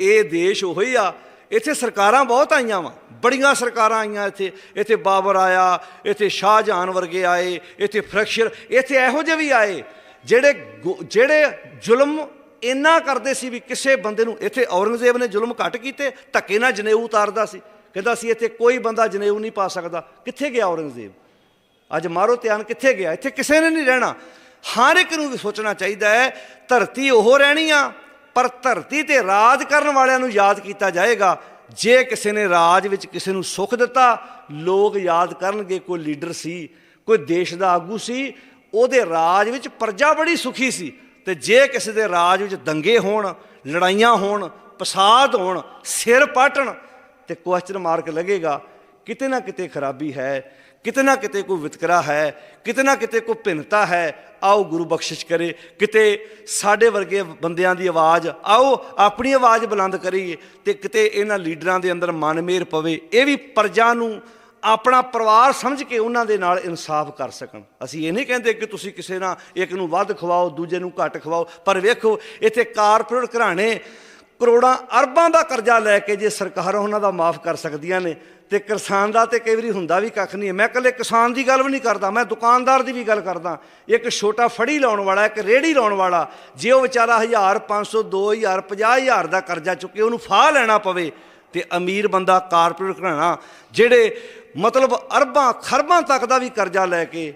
ਇਹ ਦੇਸ਼ ਉਹੀ ਆ, ਇੱਥੇ ਸਰਕਾਰਾਂ ਬਹੁਤ ਆਈਆਂ ਵਾ, ਬੜੀਆਂ ਸਰਕਾਰਾਂ ਆਈਆਂ ਇੱਥੇ ਇੱਥੇ ਬਾਬਰ ਆਇਆ, ਇੱਥੇ ਸ਼ਾਹਜਹਾਨ ਵਰਗੇ ਆਏ, ਇੱਥੇ ਫਰੈਕਸ਼ਰ, ਇੱਥੇ ਇਹੋ ਜਿਹੇ ਵੀ ਆਏ, ਜਿਹੜੇ ਗੁ- ਜਿਹੜੇ ਜ਼ੁਲਮ ਇੰਨਾ ਕਰਦੇ ਸੀ ਵੀ ਕਿਸੇ ਬੰਦੇ ਨੂੰ, ਇੱਥੇ ਔਰੰਗਜ਼ੇਬ ਨੇ ਜ਼ੁਲਮ ਘੱਟ ਕੀਤੇ, ਧੱਕੇ ਨਾਲ ਜਨੇਊ ਉਤਾਰਦਾ ਸੀ, ਕਹਿੰਦਾ ਸੀ ਇੱਥੇ ਕੋਈ ਬੰਦਾ ਜਨੇਊ ਨਹੀਂ ਪਾ ਸਕਦਾ, ਕਿੱਥੇ ਗਿਆ ਔਰੰਗਜ਼ੇਬ? ਅੱਜ ਮਾਰੋ ਧਿਆਨ ਕਿੱਥੇ ਗਿਆ? ਇੱਥੇ ਕਿਸੇ ਨੇ ਨਹੀਂ ਰਹਿਣਾ। ਹਰ ਇੱਕ ਨੂੰ ਵੀ ਸੋਚਣਾ ਚਾਹੀਦਾ ਹੈ, ਧਰਤੀ ਉਹ ਰਹਿਣੀ ਆ ਪਰ ਧਰਤੀ ਤੇ ਰਾਜ ਕਰਨ ਵਾਲਿਆਂ ਨੂੰ ਯਾਦ ਕੀਤਾ ਜਾਏਗਾ। ਜੇ ਕਿਸੇ ਨੇ ਰਾਜ ਵਿੱਚ ਕਿਸੇ ਨੂੰ ਸੁੱਖ ਦਿੱਤਾ, ਲੋਕ ਯਾਦ ਕਰਨਗੇ, ਕੋਈ ਲੀਡਰ ਸੀ, ਕੋਈ ਦੇਸ਼ ਦਾ ਆਗੂ ਸੀ, ਉਹਦੇ ਰਾਜ ਵਿੱਚ ਪ੍ਰਜਾ ਬੜੀ ਸੁਖੀ ਸੀ। ਤੇ ਜੇ ਕਿਸੇ ਦੇ ਰਾਜ ਵਿੱਚ ਦੰਗੇ ਹੋਣ, ਲੜਾਈਆਂ ਹੋਣ, ਪਸਾਦ ਹੋਣ, ਸਿਰ ਪਾਟਣ, ਤੇ ਕੁਐਸਚਨ ਮਾਰਕ ਲੱਗੇਗਾ ਕਿਤੇ ਨਾ ਕਿਤੇ ਖਰਾਬੀ ਹੈ, ਕਿਤੇ ਨਾ ਕਿਤੇ ਕੋਈ ਵਿਤਕਰਾ ਹੈ, ਕਿਤੇ ਨਾ ਕਿਤੇ ਕੋਈ ਭਿੰਨਤਾ ਹੈ, ਆਓ ਗੁਰੂ ਬਖਸ਼ਿਸ਼ ਕਰੇ, ਕਿਤੇ ਸਾਡੇ ਵਰਗੇ ਬੰਦਿਆਂ ਦੀ ਆਵਾਜ਼, ਆਓ ਆਪਣੀ ਆਵਾਜ਼ ਬੁਲੰਦ ਕਰੀਏ ਤੇ ਕਿਤੇ ਇਹਨਾਂ ਲੀਡਰਾਂ ਦੇ ਅੰਦਰ ਮਨ ਮੇਰ ਪਵੇ, ਇਹ ਵੀ ਪ੍ਰਜਾ ਨੂੰ ਆਪਣਾ ਪਰਿਵਾਰ ਸਮਝ ਕੇ ਉਹਨਾਂ ਦੇ ਨਾਲ ਇਨਸਾਫ ਕਰ ਸਕਣ। ਅਸੀਂ ਇਹ ਨਹੀਂ ਕਹਿੰਦੇ ਕਿ ਤੁਸੀਂ ਕਿਸੇ ਨਾਲ ਇੱਕ ਨੂੰ ਵੱਧ ਖਵਾਓ, ਦੂਜੇ ਨੂੰ ਘੱਟ ਖਵਾਓ, ਪਰ ਵੇਖੋ, ਇੱਥੇ ਕਾਰਪੋਰੇਟ ਘਰਾਣੇ ਕਰੋੜਾਂ ਅਰਬਾਂ ਦਾ ਕਰਜ਼ਾ ਲੈ ਕੇ ਜੇ ਸਰਕਾਰਾਂ ਉਹਨਾਂ ਦਾ ਮਾਫ ਕਰ ਸਕਦੀਆਂ ਨੇ, ਤੇ ਕਿਸਾਨ ਦਾ ਤੇ ਕਈ ਵਾਰੀ ਹੁੰਦਾ ਵੀ ਕੱਖ ਨਹੀਂ ਹੈ। ਮੈਂ ਇਕੱਲੇ ਕਿਸਾਨ ਦੀ ਗੱਲ ਵੀ ਨਹੀਂ ਕਰਦਾ, ਮੈਂ ਦੁਕਾਨਦਾਰ ਦੀ ਵੀ ਗੱਲ ਕਰਦਾ ਇੱਕ ਛੋਟਾ ਫੜੀ ਲਾਉਣ ਵਾਲਾ, ਇੱਕ ਰੇੜੀ ਲਾਉਣ ਵਾਲਾ, ਜੇ ਉਹ ਵਿਚਾਰਾ 1000 500 2000 50000 ਦਾ ਕਰਜ਼ਾ ਚੁੱਕੇ, ਉਹਨੂੰ ਫਾਹ ਲੈਣਾ ਪਵੇ, ਤੇ ਅਮੀਰ ਬੰਦਾ ਕਾਰਪੋਰੇਟ ਘਰਾਣਾ, ਜਿਹੜੇ ਮਤਲਬ ਅਰਬਾਂ, ਖਰਬਾਂ ਤੱਕ ਦਾ ਵੀ ਕਰਜ਼ਾ ਲੈ ਕੇ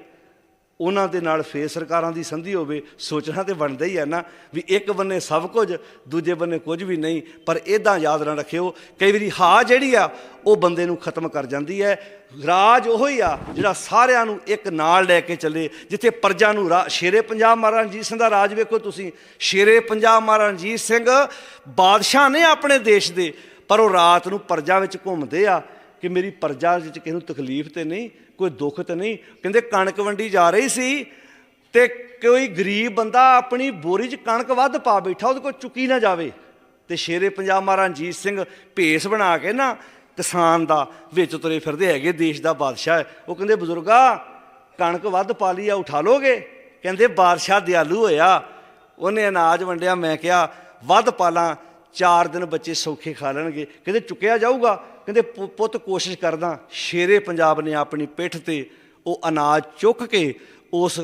ਉਹਨਾਂ ਦੇ ਨਾਲ ਫੇਰ ਸਰਕਾਰਾਂ ਦੀ ਸੰਧੀ ਹੋਵੇ, ਸੋਚਣਾ ਤੇ ਬਣਦਾ ਹੀ ਹੈ ਨਾ ਵੀ ਇੱਕ ਬੰਨੇ ਸਭ ਕੁਝ, ਦੂਜੇ ਬੰਨੇ ਕੁਝ ਵੀ ਨਹੀਂ, ਪਰ ਇਦਾਂ ਯਾਦ ਨਾ ਰੱਖਿਓ, ਕਈ ਵਾਰੀ ਹਾ ਜਿਹੜੀ ਆ, ਉਹ ਬੰਦੇ ਨੂੰ ਖਤਮ ਕਰ ਜਾਂਦੀ ਹੈ। ਰਾਜ ਉਹ ਹੀ ਆ, ਜਿਹੜਾ ਸਾਰਿਆਂ ਨੂੰ ਇੱਕ ਨਾਲ ਲੈ ਕੇ ਚੱਲੇ, ਜਿੱਥੇ ਪ੍ਰਜਾ ਨੂੰ ਰਾ- ਸ਼ੇਰੇ ਪੰਜਾਬ ਮਹਾਰਾਜ ਰਣਜੀਤ ਸਿੰਘ ਦਾ ਰਾਜ ਵੇਖੋ ਤੁਸੀਂ, ਸ਼ੇਰੇ ਪੰਜਾਬ ਮਹਾਰਾਜ ਰਣਜੀਤ ਸਿੰਘ ਬਾਦਸ਼ਾਹ ਨੇ ਆਪਣੇ ਦੇਸ਼ ਦੇ, ਪਰ ਉਹ ਰਾਤ ਨੂੰ ਪ੍ਰਜਾ ਵਿੱਚ ਘੁੰਮਦੇ ਆ ਕਿ ਮੇਰੀ ਪ੍ਰਜਾ ਵਿੱਚ ਕਿਸੇ ਨੂੰ ਤਕਲੀਫ ਤੇ ਨਹੀਂ ਕੋਈ ਦੁੱਖ ਤਾਂ ਨਹੀਂ। ਕਹਿੰਦੇ ਕਣਕ ਵੰਡੀ ਜਾ ਰਹੀ ਸੀ ਤੇ ਕੋਈ ਗਰੀਬ ਬੰਦਾ ਆਪਣੀ ਬੋਰੀ 'ਚ ਕਣਕ ਵੱਧ ਪਾ ਬੈਠਾ, ਉਹਦੇ ਕੋਲ ਚੁੱਕੀ ਨਾ ਜਾਵੇ। ਤੇ ਸ਼ੇਰੇ ਪੰਜਾਬ ਮਹਾਰਾਜਾ ਰਣਜੀਤ ਸਿੰਘ ਭੇਸ ਬਣਾ ਕੇ ਨਾ ਕਿਸਾਨ ਦਾ ਵਿੱਚ ਤੁਰੇ ਫਿਰਦੇ ਹੈਗੇ, ਦੇਸ਼ ਦਾ ਬਾਦਸ਼ਾਹ ਉਹ ਕਹਿੰਦੇ, ਬਜ਼ੁਰਗਾ, ਕਣਕ ਵੱਧ ਪਾ ਲਈ ਆ, ਉਠਾ ਲੋਗੇ? ਕਹਿੰਦੇ, ਬਾਦਸ਼ਾਹ ਦਿਆਲੂ ਹੋਇਆ। ਉਹਨੇ ਅਨਾਜ ਵੰਡਿਆ, ਮੈਂ ਕਿਹਾ, ਵੱਧ ਪਾਲਾਂ ਚਾਰ ਦਿਨ ਬੱਚੇ ਸੌਖੇ ਖਾ ਲੈਣਗੇ। ਕਹਿੰਦੇ ਚੁੱਕਿਆ ਜਾਊਗਾ। ਕਹਿੰਦੇ ਪੁੱਤ ਕੋਸ਼ਿਸ਼ ਕਰਦਾ। ਸ਼ੇਰੇ ਪੰਜਾਬ ਨੇ ਆਪਣੀ ਪਿੱਠ ਤੇ ਉਹ ਅਨਾਜ ਚੁੱਕ ਕੇ ਉਸ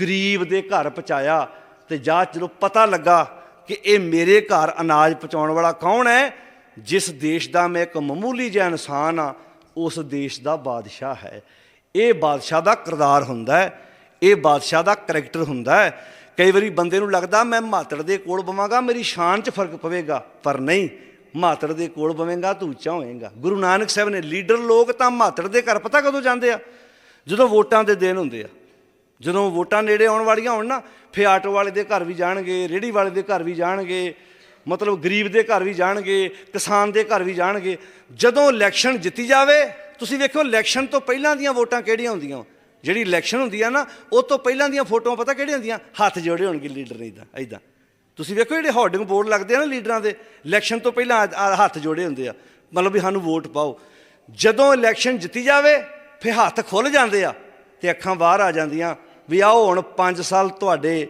ਗਰੀਬ ਦੇ ਘਰ ਪਹੁੰਚਾਇਆ ਤੇ ਜਾ ਜਦੋਂ ਪਤਾ ਲੱਗਾ ਕਿ ਇਹ ਮੇਰੇ ਘਰ ਅਨਾਜ ਪਹੁੰਚਾਉਣ ਵਾਲਾ ਕੌਣ ਹੈ, ਜਿਸ ਦੇਸ਼ ਦਾ ਮੈਂ ਇੱਕ ਮਾਮੂਲੀ ਜਿਹਾ ਇਨਸਾਨ ਆ ਉਸ ਦੇਸ਼ ਦਾ ਬਾਦਸ਼ਾਹ ਹੈ। ਇਹ ਬਾਦਸ਼ਾਹ ਦਾ ਕਿਰਦਾਰ ਹੁੰਦਾ ਹੈ। ਇਹ ਬਾਦਸ਼ਾਹ ਦਾ ਕਰੈਕਟਰ ਹੁੰਦਾ ਹੈ। ਕਈ ਵਾਰੀ ਬੰਦੇ ਨੂੰ ਲੱਗਦਾ ਮੈਂ ਮਾਤੜ ਦੇ ਕੋਲ ਬਵਾਂਗਾ, ਮੇਰੀ ਸ਼ਾਨ 'ਚ ਫ਼ਰਕ ਪਵੇਗਾ। ਪਰ ਨਹੀਂ, ਮਾਤੜ ਦੇ ਕੋਲ ਬਵੇਂਗਾ ਤੂੰ ਉੱਚਾ ਹੋਏਗਾ। ਗੁਰੂ ਨਾਨਕ ਸਾਹਿਬ ਨੇ ਲੀਡਰ ਲੋਕ ਤਾਂ ਮਾਤੜ ਦੇ ਘਰ ਪਤਾ ਕਦੋਂ ਜਾਂਦੇ ਆ? ਜਦੋਂ ਵੋਟਾਂ ਦੇ ਦਿਨ ਹੁੰਦੇ ਆ। ਜਦੋਂ ਵੋਟਾਂ ਨੇੜੇ ਆਉਣ ਵਾਲੀਆਂ ਹੋਣ ਨਾ ਫੇ ਆਟੋ ਵਾਲੇ ਦੇ ਘਰ ਵੀ ਜਾਣਗੇ ਰੇੜੀ ਵਾਲੇ ਦੇ ਘਰ ਵੀ ਜਾਣਗੇ, ਮਤਲਬ ਗਰੀਬ ਦੇ ਘਰ ਵੀ ਜਾਣਗੇ, ਕਿਸਾਨ ਦੇ ਘਰ ਵੀ ਜਾਣਗੇ। ਜਦੋਂ ਇਲੈਕਸ਼ਨ ਜਿੱਤੀ ਜਾਵੇ, ਤੁਸੀਂ ਵੇਖੋ ਇਲੈਕਸ਼ਨ ਤੋਂ ਪਹਿਲਾਂ ਦੀਆਂ ਵੋਟਾਂ ਕਿਹੜੀਆਂ ਹੁੰਦੀਆਂ? ਜਿਹੜੀ ਇਲੈਕਸ਼ਨ ਹੁੰਦੀ ਆ ਨਾ, ਉਹ ਤੋਂ ਪਹਿਲਾਂ ਦੀਆਂ ਫੋਟੋਆਂ ਪਤਾ ਕਿਹੜੀਆਂ ਹੁੰਦੀਆਂ? ਹੱਥ ਜੋੜੇ ਹੋਣਗੇ ਲੀਡਰ ਨੇ ਇਦਾਂ ਇਦਾਂ ਤੁਸੀਂ ਵੇਖੋ ਜਿਹੜੇ ਹੋਰਡਿੰਗ ਬੋਰਡ ਲੱਗਦੇ ਆ ਨਾ ਲੀਡਰਾਂ ਦੇ ਇਲੈਕਸ਼ਨ ਤੋਂ ਪਹਿਲਾਂ ਹੱਥ ਜੋੜੇ ਹੁੰਦੇ ਆ। ਮਤਲਬ ਵੀ ਸਾਨੂੰ ਵੋਟ ਪਾਓ। ਜਦੋਂ ਇਲੈਕਸ਼ਨ ਜਿੱਤੀ ਜਾਵੇ, ਫਿਰ ਹੱਥ ਖੁੱਲ ਜਾਂਦੇ ਆ ਤੇ ਅੱਖਾਂ ਬਾਹਰ ਆ ਜਾਂਦੀਆਂ ਵੀ ਆਓ ਹੁਣ 5 ਸਾਲ ਤੁਹਾਡੇ,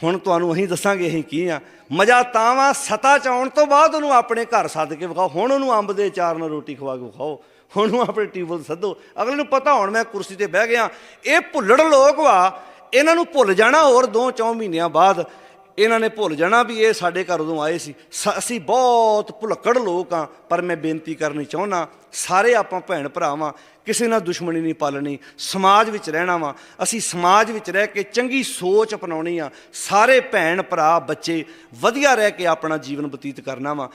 ਹੁਣ ਤੁਹਾਨੂੰ ਅਸੀਂ ਦੱਸਾਂਗੇ ਅਸੀਂ ਕੀ ਆ। ਮਜ਼ਾ ਤਾਂ ਵਾ ਸਤਾ ਚ ਆਉਣ ਤੋਂ ਬਾਅਦ ਉਹਨੂੰ ਆਪਣੇ ਘਰ ਸੱਦ ਕੇ ਵਿਖਾਓ, ਹੁਣ ਉਹਨੂੰ ਅੰਬ ਦੇ ਚਾਰ ਨਾਲ ਰੋਟੀ ਖਵਾ ਕੇ ਵਿਖਾਓ। ਉਹਨੂੰ ਆਪਣੇ ਟੇਬਲ ਸੱਦੋ। ਅਗਲੇ ਨੂੰ ਪਤਾ ਹੋਣ ਮੈਂ ਕੁਰਸੀ ਤੇ ਬਹਿ ਗਿਆ। ਇਹ ਭੁੱਲੜ ਲੋਕ ਵਾ, ਇਹਨਾਂ ਨੂੰ ਭੁੱਲ ਜਾਣਾ ਹੋਰ ਦੋ ਚੌ ਮਹੀਨਿਆਂ ਬਾਅਦ। ਇਹਨਾਂ ਨੇ ਭੁੱਲ ਜਾਣਾ ਵੀ ਇਹ ਸਾਡੇ ਘਰ ਉਦੋਂ ਆਏ ਸੀ। ਸ- ਅਸੀਂ ਬਹੁਤ ਭੁਲੱਕੜ ਲੋਕ ਆ, ਪਰ ਮੈਂ ਬੇਨਤੀ ਕਰਨੀ ਚਾਹੁੰਦਾ ਸਾਰੇ ਆਪਾਂ ਭੈਣ ਭਰਾਵਾਂ, ਕਿਸੇ ਨਾਲ ਦੁਸ਼ਮਣੀ ਨਹੀਂ ਪਾਲਣੀ, ਸਮਾਜ ਵਿੱਚ ਰਹਿਣਾ ਵਾ। ਅਸੀਂ ਸਮਾਜ ਵਿੱਚ ਰਹਿ ਕੇ ਚੰਗੀ ਸੋਚ ਅਪਣਾਉਣੀ ਆ। ਸਾਰੇ ਭੈਣ ਭਰਾ, ਬੱਚੇ, ਵਧੀਆ ਰਹਿ ਕੇ ਆਪਣਾ ਜੀਵਨ ਬਤੀਤ ਕਰਨਾ ਵਾ।